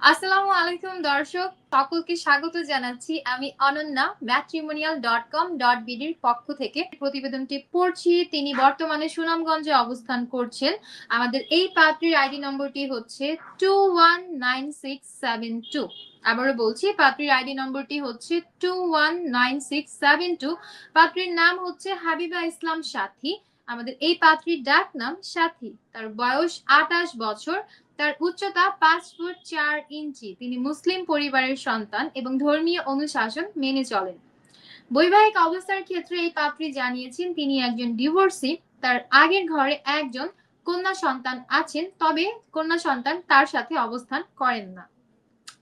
আসসালামু আলাইকুম দর্শক, সকলকে স্বাগত জানাচ্ছি আমি Ananya matrimonial dot com dot বিডির পক্ষ থেকে। প্রতিবেদনটি পড়ছি, তিনি বর্তমানে সুনামগঞ্জে অবস্থান করছেন। আমাদের এই পাত্রীর আইডি নম্বরটি হচ্ছে two one nine six seven two আবারও বলছি, পাত্রীর আইডি নম্বরটি হচ্ছে two one nine six seven two পাত্রীর নাম হচ্ছে হাবিবা ইসলাম সাথী। আমাদের এই পাত্রীর ডাক নাম সাথী। তার বয়স আটাশ বছর। তার উচ্চতা পাঁচ ফুট চার ইঞ্চি। তিনি মুসলিম পরিবারের সন্তান এবং ধর্মীয় অনুশাসন মেনে চলেন। বৈবাহিক অবস্থার ক্ষেত্রে এই পাত্রী জানিয়েছেন তিনি একজন ডিভোর্সি তার আগের ঘরে একজন কন্যা সন্তান আছেন, তবে কন্যা সন্তান তার সাথে অবস্থান করেন না।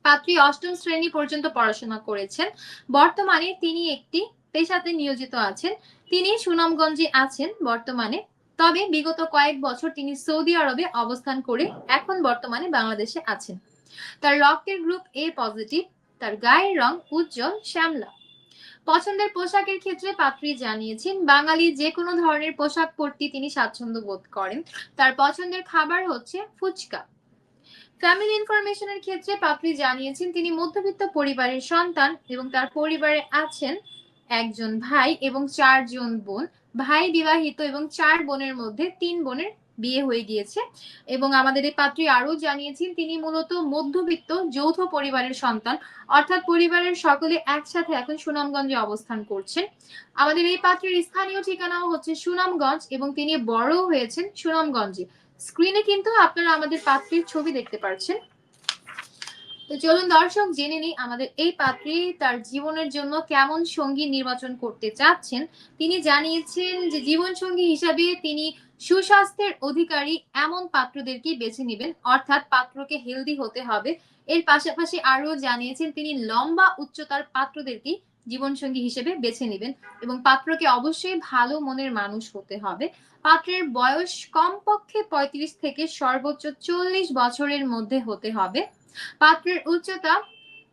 পাত্রী অষ্টম শ্রেণি পর্যন্ত পড়াশোনা করেছেন। বর্তমানে তিনি একটি পেশাতে নিয়োজিত আছেন। তিনি সুনামগঞ্জে আছেন। বর্তমানে তবে বিগত কয়েক বছর তিনি সৌদি আরবে অবস্থান করে এখন বর্তমানে বাংলাদেশে আছেন। তার রক্তের গ্রুপ এ পজিটিভ তার গায়ের রং উজ্জ্বল, শ্যামলা। পছন্দের পোশাকের ক্ষেত্রে পাত্রী জানিয়েছেন, বাঙালি যে কোনো ধরনের পোশাক পরতে তিনি স্বাচ্ছন্দ্য বোধ করেন। তার পছন্দের খাবার হচ্ছে ফুচকা। ফ্যামিলি ইনফরমেশনের ক্ষেত্রে পাত্রী জানিয়েছেন, তিনি মধ্যবিত্ত পরিবারের সন্তান এবং তার পরিবারে আছেন একজন ভাই এবং চারজন বোন। ভাই বিবাহিত এবং চার বোনের মধ্যে তিন বোনের বিয়ে হয়ে গিয়েছে এবং আমাদের এই পাত্রী আরও জানিয়েছেন, তিনি মূলত মধ্যবিত্ত, যৌথ পরিবারের সন্তান। অর্থাৎ পরিবারের সকলে একসাথে এখন সুনামগঞ্জে অবস্থান করছেন। আমাদের এই পাত্রীর স্থানীয় ঠিকানাও হচ্ছে সুনামগঞ্জ এবং তিনি বড় হয়েছেন সুনামগঞ্জে। স্ক্রিনে কিন্তু আপনারা আমাদের পাত্রীর ছবি দেখতে পাচ্ছেন তো চলুন দর্শক, জেনে নিই আমাদের এই পাত্রী তার জীবনের জন্য কেমন সঙ্গী নির্বাচন করতে চাচ্ছেন। তিনি জানিয়েছেন যে জীবন সঙ্গী হিসাবে তিনি সুস্বাস্থ্যের অধিকারী, এমন পাত্রদেরকে বেছে নেবেন। অর্থাৎ পাত্রকে হেলদি হতে হবে। এর পাশাপাশি আরও জানিয়েছেন, তিনি লম্বা, উচ্চতার পাত্রদেরকে জীবনসঙ্গী হিসেবে বেছে নেবেন এবং পাত্রকে অবশ্যই ভালো মনের মানুষ হতে হবে। পাত্রের বয়স কমপক্ষে পঁয়ত্রিশ থেকে সর্বোচ্চ চল্লিশ বছরের মধ্যে হতে হবে। পাত্রের উচ্চতা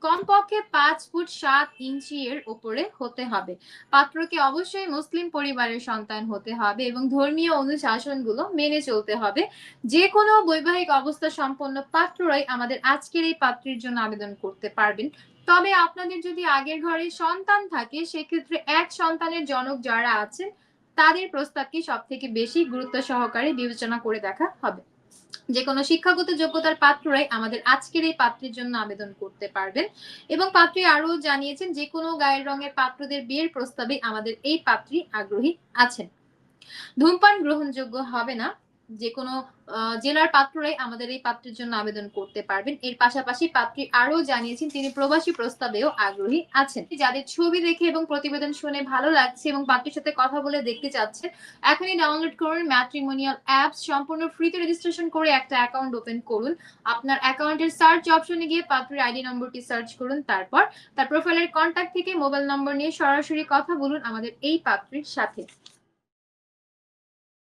কমপক্ষে পাঁচ ফুট সাত ইঞ্চি এর উপরে হতে হবে। পাত্রকে অবশ্যই মুসলিম পরিবারের সন্তান হতে হবে এবং ধর্মীয় অনুশাসনগুলো মেনে চলতে হবে। যে কোনো বৈবাহিক অবস্থা সম্পন্ন পাত্ররাই আমাদের আজকের এই পাত্রের জন্য আবেদন করতে পারবেন। তবে আপনাদের যদি আগের ঘরে সন্তান থাকে, সেক্ষেত্রে এক সন্তানের জনক যারা আছেন, তাদের প্রস্তাবকে সব থেকে বেশি গুরুত্ব সহকারে বিবেচনা করে দেখা হবে। যে কোনো শিক্ষাগত যোগ্যতার পাত্ররাই আমাদের আজকের এই পাত্রের জন্য আবেদন করতে পারবেন। এবং পাত্রী আরও জানিয়েছেন যে কোনো গায়ের রঙের পাত্রদের বিয়ের প্রস্তাবে আমাদের এই পাত্রী আগ্রহী আছেন। ধূমপান গ্রহণযোগ্য হবে না। যে কোনো জেলার পাত্ররাই আমাদের এই পাত্রের জন্য আবেদন করতে পারবেন। এর পাশাপাশি পাত্রী আরও জানিয়েছেন, তিনি প্রবাসী প্রস্তাবেও আগ্রহী আছেন। যাদের ছবি দেখে এবং প্রতিবেদন শুনে ভালো লাগছে এবং পাত্রীর সাথে কথা বলে দেখতে চাচ্ছেন এখনই ডাউনলোড করুন ম্যাট্রিমোনিয়াল অ্যাপস সম্পূর্ণ ফ্রিতে রেজিস্ট্রেশন করে একটা অ্যাকাউন্ট ওপেন করুন। আপনার অ্যাকাউন্টের সার্চ অপশনে গিয়ে পাত্রীর আইডি নম্বরটি সার্চ করুন, তারপর তার প্রোফাইলের কন্ট্যাক্ট থেকে মোবাইল নম্বর নিয়ে সরাসরি কথা বলুন আমাদের এই পাত্রীর সাথে।